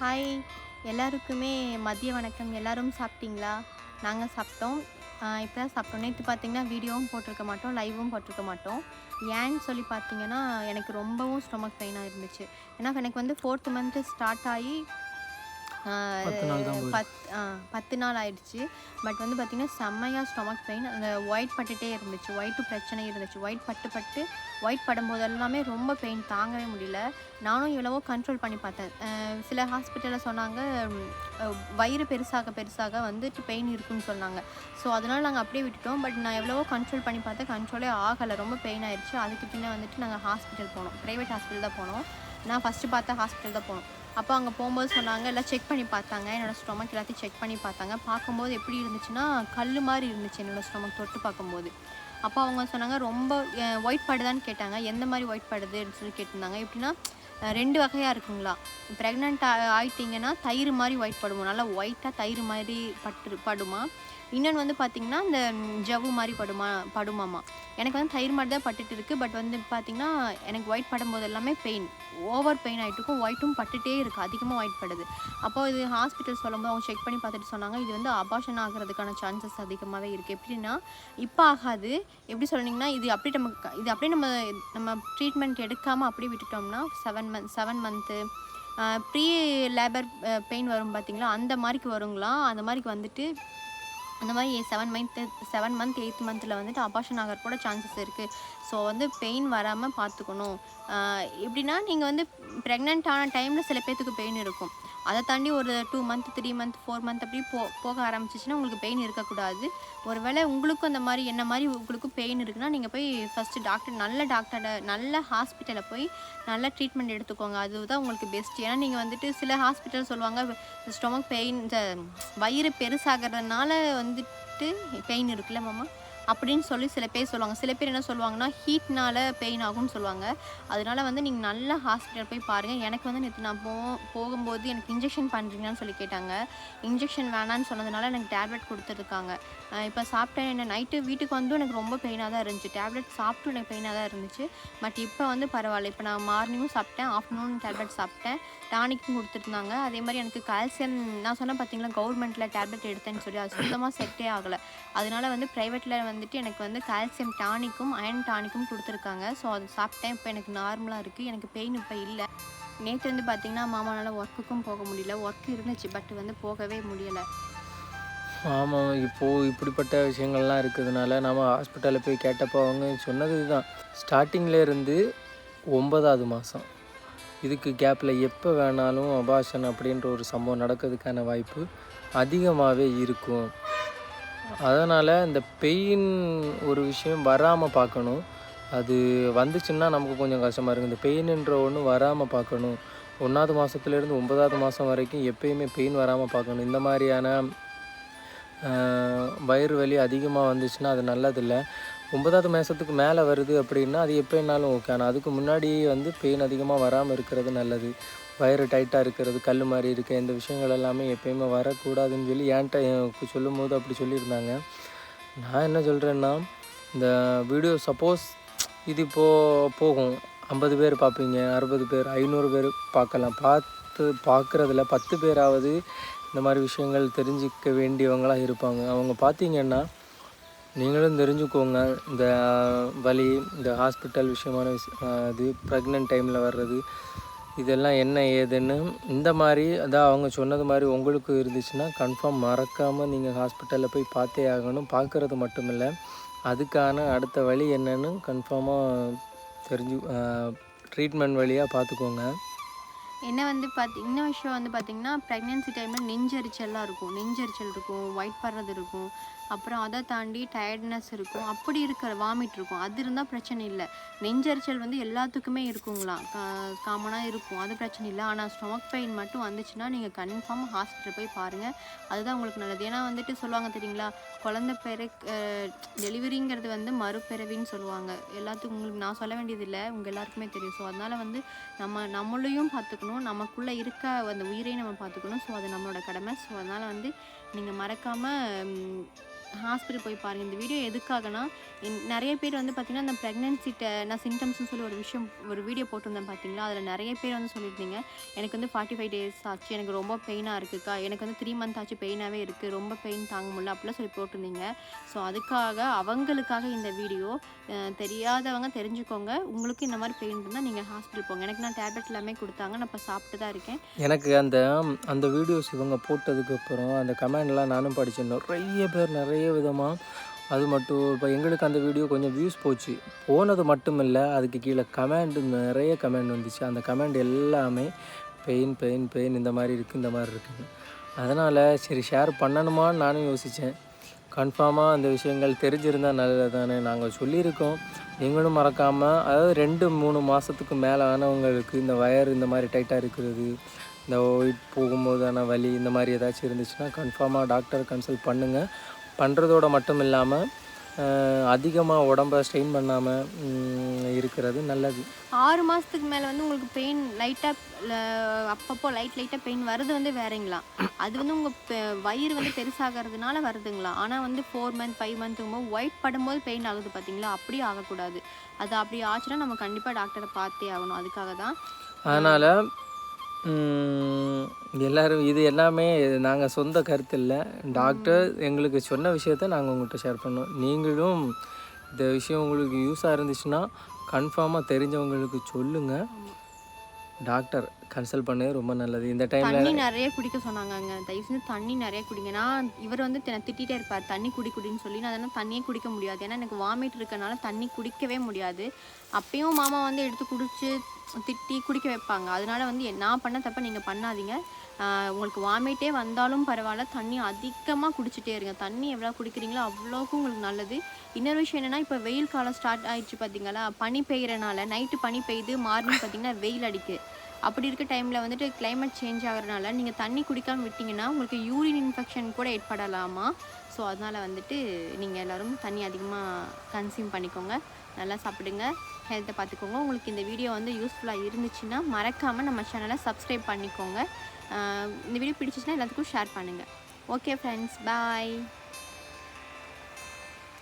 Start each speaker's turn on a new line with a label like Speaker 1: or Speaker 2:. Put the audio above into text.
Speaker 1: Hi எல்லாருக்குமே மதிய வணக்கம். எல்லாரும் சாப்பிட்டீங்களா? நாங்கள் சாப்பிட்டோம். இப்போ தான் சாப்பிட்டோம். நேற்று பார்த்தீங்கன்னா வீடியோவும் போட்டிருக்க மாட்டோம் லைவும் போட்டிருக்க மாட்டோம். ஏன்னு சொல்லி பார்த்தீங்கன்னா எனக்கு ரொம்பவும் ஸ்டொமக் பெயினாக இருந்துச்சு. ஏன்னா எனக்கு வந்து ஃபோர்த் மந்த்து ஸ்டார்ட் ஆகி பத் பத்து நாள் ஆயிடுச்சு. பட் வந்து பார்த்திங்கன்னா செம்மையாக ஸ்டொமக் பெயின். அந்த ஒயிட் பட்டுட்டே இருந்துச்சு. ஒயிட்டு பிரச்சனை இருந்துச்சு. ஒயிட் பட்டு பட்டு ஒயிட் படும்போது எல்லாமே ரொம்ப பெயின் தாங்கவே முடியல. நானும் எவ்வளவோ கண்ட்ரோல் பண்ணி பார்த்தேன். சில ஹாஸ்பிட்டலில் சொன்னாங்க வயிறு பெருசாக பெருசாக வந்துட்டு பெயின் இருக்குன்னு சொன்னாங்க. ஸோ அதனால் நாங்கள் அப்படியே விட்டுட்டோம். பட் நான் எவ்வளவோ கண்ட்ரோல் பண்ணி பார்த்தேன். கண்ட்ரோலே ஆகலை. ரொம்ப பெயின் ஆயிடுச்சு. அதுக்கு பின்னே வந்துட்டு நாங்கள் ஹாஸ்பிட்டல் போனோம். ப்ரைவேட் ஹாஸ்பிட்டல் தான் போனோம். நான் ஃபஸ்ட்டு பார்த்த ஹாஸ்பிட்டல் தான் போனோம் அப்போ அங்கே போகும்போது சொன்னாங்க எல்லாம் செக் பண்ணி பார்த்தாங்க. என்னோடய ஸ்டொமக் எல்லாத்தையும் செக் பண்ணி பார்த்தாங்க. பார்க்கும்போது எப்படி இருந்துச்சுன்னா கல் மாதிரி இருந்துச்சு என்னோடய ஸ்டொமக் தொட்டு பார்க்கும்போது. அப்போ அவங்க சொன்னாங்க ரொம்ப ஒயிட் படுதான்னு கேட்டாங்க. எந்த மாதிரி ஒயிட் படுதுன்னு சொல்லி கேட்டிருந்தாங்க. எப்படின்னா ரெண்டு வகையாக இருக்குங்களா. ப்ரெக்னென்ட் ஆகிட்டிங்கன்னா தயிர் மாதிரி ஒயிட் படுமா? நல்லா ஒயிட்டாக தயிர் மாதிரி பட்டு படுமா? இன்னொன்று வந்து பார்த்திங்கன்னா இந்த ஜவ்வு மாதிரி படுமா படுமாமா. எனக்கு வந்து தயிர் மாதிரி தான் பட்டுட்டு இருக்குது பட் வந்து பார்த்திங்கன்னா எனக்கு ஒயிட் படும்போது எல்லாமே பெயின் ஓவர் பெயின் ஆகிட்டு இருக்கும். ஒயிட்டும் பட்டுட்டே இருக்குது அதிகமாக ஒயிட் படுது. அப்போ இது ஹாஸ்பிட்டல் சொல்லும்போது அவங்க செக் பண்ணி பார்த்துட்டு சொன்னாங்க இது வந்து அபாஷன் ஆகிறதுக்கான சான்சஸ் அதிகமாகவே இருக்குது எப்படின்னா இப்போ ஆகாது. எப்படி சொன்னீங்கன்னா இது அப்படியே நம்ம இது அப்படியே நம்ம நம்ம ட்ரீட்மெண்ட் எடுக்காமல் அப்படியே விட்டுட்டோம்னா seven month seven month pre labour pain வரும் பார்த்தீங்களா அந்த மாதிரிக்கு வருங்களா? அந்த மாதிரிக்கு வந்துட்டு அந்த மாதிரி seven month seven month eight மந்தில் வந்துட்டு அபாஷன் ஆகிற கூட சான்சஸ் இருக்குது ஸோ வந்து பெயின் வராமல் பார்த்துக்கணும் எப்படின்னா நீங்கள் வந்து ப்ரெக்னென்ட் ஆன டைமில் சில பேர்த்துக்கு பெயின் இருக்கும். அதை தாண்டி ஒரு two month three month four month அப்படி போ போக ஆரம்பிச்சிச்சுன்னா உங்களுக்கு பெயின் இருக்கக்கூடாது. ஒருவேளை உங்களுக்கும் அந்த மாதிரி என்ன மாதிரி உங்களுக்கும் பெயின் இருக்குன்னா நீங்கள் போய் ஃபஸ்ட்டு டாக்டர் நல்ல டாக்டரை நல்ல ஹாஸ்பிட்டலில் போய் நல்ல ட்ரீட்மெண்ட் எடுத்துக்கோங்க. அதுதான் உங்களுக்கு பெஸ்ட் ஏன்னா நீங்கள் வந்துட்டு சில ஹாஸ்பிட்டல் சொல்லுவாங்க ஸ்டொமக் பெயின் இந்த வயிறு பெருசாகிறதுனால வந்துட்டு பெயின் இருக்குல்ல மாமா? அப்படின்னு சொல்லி சில பேர் சொல்லுவாங்க. சில பேர் என்ன சொல்லுவாங்கன்னா ஹீட்னால பெயின் ஆகும்னு சொல்லுவாங்க. அதனால வந்து நீங்கள் நல்ல ஹாஸ்பிட்டல் போய் பாருங்கள் எனக்கு வந்து நேற்று நான் போ போகும்போது எனக்கு இன்ஜெக்ஷன் பண்ணுறீங்களான்னு சொல்லி கேட்டாங்க. இன்ஜெக்ஷன் வேணான்னு சொன்னதுனால எனக்கு டேப்லெட் கொடுத்துருக்காங்க. இப்போ சாப்பிட்டேன். என்ன நைட்டு வீட்டுக்கு வந்து எனக்கு ரொம்ப பெயினாக தான் இருந்துச்சு. டேப்லெட் சாப்பிட்டு எனக்கு பெயினாக தான் இருந்துச்சு. பட் இப்போ வந்து பரவாயில்ல. இப்போ நான் மார்னிங்கும் சாப்பிட்டேன். ஆஃப்டர்நூன் டேப்லெட் சாப்பிட்டேன். டானிக்கும் கொடுத்துருந்தாங்க. அதே மாதிரி எனக்கு கால்சியம் நான் சொன்னேன் பார்த்தீங்களா கவர்மெண்ட்டில் டேப்லெட் எடுத்தேன்னு சொல்லி அது சுத்தமாக செட்டே ஆகலை. அதனால வந்து ப்ரைவேட்டில் வந்துட்டு எனக்கு வந்து கால்சியம் டானிக்கும் அயன் டானிக்கும் கொடுத்துருக்காங்க. ஸோ அது சாப்பிட்டேன். இப்போ எனக்கு நார்மலாக இருக்குது எனக்கு பெயின் இப்போ இல்லை. நேற்று வந்து பார்த்தீங்கன்னா மாமானால் ஒர்க்குக்கும் போக முடியல. ஒர்க் இருந்துச்சு பட் வந்து போகவே முடியலை.
Speaker 2: ஆமாம் இப்போது இப்படிப்பட்ட விஷயங்கள்லாம் இருக்கிறதுனால நம்ம ஹாஸ்பிட்டலில் போய் கேட்டப்போ அவங்க சொன்னது இதுதான். ஸ்டார்டிங்கில் இருந்து ஒன்பதாவது மாதம் இதுக்கு கேப்பில் எப்போ வேணாலும் அபாஷன் அப்படின்ற ஒரு சம்பவம் நடக்கிறதுக்கான வாய்ப்பு அதிகமாகவே இருக்கும். அதனால் இந்த பெயின் ஒரு விஷயம் வராமல் பார்க்கணும். அது வந்துச்சுன்னா நமக்கு கொஞ்சம் கஷ்டமாக இருக்குது இந்த பெயின்ன்ற ஒன்று வராமல் பார்க்கணும். ஒன்றாவது மாதத்துலேருந்து ஒன்பதாவது மாதம் வரைக்கும் எப்பயுமே பெயின் வராமல் பார்க்கணும். இந்த மாதிரியான வயிறு வலி அதிகமாக வந்துச்சுன்னா அது நல்லதில்லை. ஒன்பதாவது மாதத்துக்கு மேலே வருது அப்படின்னா அது எப்போனாலும் ஓகே ஆனால் அதுக்கு முன்னாடி வந்து பெயின் அதிகமாக வராமல் இருக்கிறது நல்லது. வயிறு டைட்டாக இருக்கிறது கல் மாதிரி இருக்க இந்த விஷயங்கள் எல்லாமே எப்பயுமே வரக்கூடாதுன்னு சொல்லி என்கிட்ட சொல்லும் போது அப்படி சொல்லியிருந்தாங்க. நான் என்ன சொல்கிறேன்னா இந்த வீடியோ சப்போஸ் இது இப்போது போகும். ஐம்பது பேர் பார்ப்பீங்க அறுபது பேர் ஐநூறு பேர் பார்க்கலாம். பார்த்து பார்க்குறதுல பத்து பேராவது இந்த மாதிரி விஷயங்கள் தெரிஞ்சிக்க வேண்டியவங்களாக இருப்பாங்க. அவங்க பார்த்தீங்கன்னா நீங்களும் தெரிஞ்சுக்கோங்க இந்த வலி இந்த ஹாஸ்பிட்டல் விஷயமான விஷ இது ப்ரெக்னென்ட் டைமில் வர்றது இதெல்லாம் என்ன ஏதுன்னு இந்த மாதிரி அதான் அவங்க சொன்னது மாதிரி உங்களுக்கு இருந்துச்சுன்னா கன்ஃபார்ம் மறக்காமல் நீங்கள் ஹாஸ்பிட்டலில் போய் பார்த்தே ஆகணும். பார்க்குறது மட்டும் இல்லை அதுக்கான அடுத்த வழி என்னன்னு கன்ஃபார்மாக தெரிஞ்சு ட்ரீட்மெண்ட் வழியாக பார்த்துக்கோங்க.
Speaker 1: என்ன வந்து பார்த்தி இன்னும் விஷயம் வந்து பார்த்திங்கன்னா ப்ரெக்னென்சி டைமில் நெஞ்சரிச்சல்லாம் இருக்கும். நெஞ்சரிச்சல் இருக்கும் ஒயிட் படுறது இருக்கும். அப்புறம் அதை தாண்டி டயர்ட்னஸ் இருக்கும். அப்படி இருக்கிற வாமிட் இருக்கும். அது இருந்தால் பிரச்சனை இல்லை. நெஞ்சரிச்சல் வந்து எல்லாத்துக்குமே இருக்குங்களாம் காமனாக இருக்கும். அது பிரச்சனை இல்லை. ஆனால் ஸ்டொமக் பெயின் மட்டும் வந்துச்சுன்னா நீங்கள் கன்ஃபார்ம் ஹாஸ்பிட்டல் போய் பாருங்கள் அதுதான் உங்களுக்கு நல்லது. ஏன்னா வந்துட்டு சொல்லுவாங்க தெரியுங்களா? குழந்த பிற டெலிவரிங்கிறது வந்து மறுபிறவின்னு சொல்லுவாங்க. எல்லாத்துக்கும் உங்களுக்கு நான் சொல்ல வேண்டியதில்லை. உங்கள் எல்லாருக்குமே தெரியும். ஸோ அதனால் வந்து நம்ம நம்மளையும் பார்த்துக்கணும். நமக்குள்ளே இருக்க அந்த உயிரையும் நம்ம பார்த்துக்கணும். ஸோ அது நம்மளோட கடமை. ஸோ அதனால் வந்து நீங்கள் மறக்காமல் ஹாஸ்பிட்டல் போய் பாருங்கள் இந்த வீடியோ எதுக்காகனா நிறைய பேர் வந்து பார்த்திங்கன்னா அந்த ப்ரெக்னென்சி நான் சிம்டம்ஸ்னு சொல்லி ஒரு விஷயம் ஒரு வீடியோ போட்டிருந்தேன் பார்த்தீங்களா அதில் நிறைய பேர் வந்து சொல்லியிருந்தீங்க. எனக்கு வந்து ஃபார்ட்டி ஃபைவ் டேஸ் ஆச்சு. எனக்கு ரொம்ப பெயினாக இருக்குக்கா. எனக்கு வந்து த்ரீ மந்த் ஆச்சு பெயினாகவே இருக்குது ரொம்ப பெயின் தாங்க முடியல அப்படிலாம் சொல்லி போட்டிருந்தீங்க. ஸோ அதுக்காக அவங்களுக்காக இந்த வீடியோ தெரியாதவங்க தெரிஞ்சுக்கோங்க. உங்களுக்கு இந்த மாதிரி பெயின் இருந்தால் நீங்கள் ஹாஸ்பிட்டல் போங்க. எனக்கு நான் டேப்லெட் எல்லாமே கொடுத்தாங்க. நான் இப்போ சாப்பிட்டு தான் இருக்கேன்.
Speaker 2: எனக்கு அந்த அந்த வீடியோஸ் இவங்க போட்டதுக்கப்புறம் அந்த கமெண்ட்லாம் நானும் படித்தேன் நிறைய பேர் நிறைய விதமாக அது மட்டும் இப்போ எங்களுக்கு அந்த வீடியோ கொஞ்சம் வியூஸ் போச்சு. போனது மட்டும் இல்லை அதுக்கு கீழே கமெண்ட் நிறைய கமெண்ட் வந்துச்சு. அந்த கமெண்ட் எல்லாமே பெயின் பெயின் பெயின் இந்த மாதிரி இருக்குது இந்த மாதிரி இருக்குன்னு. அதனால் சரி ஷேர் பண்ணணுமான்னு நானும் யோசித்தேன் கன்ஃபார்மாக அந்த விஷயங்கள் தெரிஞ்சிருந்தால் நல்லது தானே நாங்கள் சொல்லியிருக்கோம். நீங்களும் மறக்காமல் அதாவது ரெண்டு மூணு மாதத்துக்கு மேலே ஆனவங்களுக்கு இந்த வயர் இந்த மாதிரி டைட்டாக இருக்கிறது இந்த ஒயிட் போகும்போதான வலி இந்த மாதிரி ஏதாச்சும் இருந்துச்சுன்னா கன்ஃபார்மாக டாக்டர் கன்சல்ட் பண்ணுங்கள் பண்ணுறதோட மட்டும் இல்லாமல் அதிகமாக உடம்ப ஸ்ட்ரெயின் பண்ணாமல் இருக்கிறது நல்லது.
Speaker 1: ஆறு மாதத்துக்கு மேலே வந்து உங்களுக்கு பெயின் லைட்டாக அப்பப்போ லைட் லைட்டாக பெயின் வருது வந்து வேறங்களா? அது வந்து உங்கள் வயிறு வந்து பெருசாகிறதுனால வருதுங்களா? ஆனால் வந்து ஃபோர் மந்த் ஃபைவ் மந்த்துக்கும் ஒயிட் படும்போது பெயின் ஆகுது பார்த்தீங்களா அப்படியே ஆகக்கூடாது. அது அப்படி ஆச்சுன்னா நம்ம கண்டிப்பாக டாக்டரை பார்த்தே ஆகணும். அதுக்காக தான்
Speaker 2: அதனால் எல்லோரும் இது எல்லாமே நாங்கள் சொந்த கருத்து இல்லை டாக்டர் எங்களுக்கு சொன்ன விஷயத்த நாங்கள் உங்கள்கிட்ட ஷேர் பண்ணோம். நீங்களும் இந்த விஷயம் உங்களுக்கு யூஸாக இருந்துச்சுன்னா கன்ஃபார்மாக தெரிஞ்சவங்களுக்கு சொல்லுங்கள் டாக்டர் கன்சல்ட் பண்ணது ரொம்ப நல்லது. இந்த டைம்ல
Speaker 1: தண்ணி நிறைய குடிக்க சொன்னாங்கங்க. தயவு செஞ்சு தண்ணி நிறைய குடிங்க. நான் இவர் வந்து திட்டிகிட்டே இருப்பார். தண்ணி குடி குடின்னு சொல்லி நான் அதெல்லாம் தண்ணியே குடிக்க முடியாது. ஏன்னா எனக்கு வாமிட் இருக்கனால தண்ணி குடிக்கவே முடியாது. அப்பயும் மாமா வந்து எடுத்து குடிச்சு திட்டி குடிக்க வைப்பாங்க. அதனால வந்து நான் பண்ண தப்ப நீங்கள் பண்ணாதீங்க. உங்களுக்கு வாமிட்டே வந்தாலும் பரவாயில்ல. தண்ணி அதிகமாக குடிச்சிட்டே இருங்க. தண்ணி எவ்வளோ குடிக்கிறீங்களோ அவ்வளோக்கும் உங்களுக்கு நல்லது. இன்னொரு விஷயம் என்னென்னா இப்போ வெயில் காலம் ஸ்டார்ட் ஆயிடுச்சு பார்த்தீங்களா பனி பெய்யறனால நைட்டு பனி பெய்யுது மார்னிங் பார்த்தீங்கன்னா வெயில் அடிக்கு. அப்படி இருக்க டைமில் வந்துட்டு கிளைமேட் சேஞ்ச் ஆகுறதுனால நீங்கள் தண்ணி குடிக்காமல் விட்டிங்கன்னா உங்களுக்கு யூரின் இன்ஃபெக்ஷன் கூட ஏற்படலாமா? ஸோ அதனால் வந்துட்டு நீங்கள் எல்லோரும் தண்ணி அதிகமாக கன்சியூம் பண்ணிக்கோங்க. நல்லா சாப்பிடுங்க. ஹெல்த்தை பார்த்துக்கோங்க உங்களுக்கு இந்த வீடியோ வந்து யூஸ்ஃபுல்லாக இருந்துச்சுன்னா மறக்காமல் நம்ம சேனலை சப்ஸ்கிரைப் பண்ணிக்கோங்க. இந்த வீடியோ பிடிச்சிச்சுன்னா எல்லாத்துக்கும் ஷேர் பண்ணுங்கள் ஓகே ஃப்ரெண்ட்ஸ் பாய்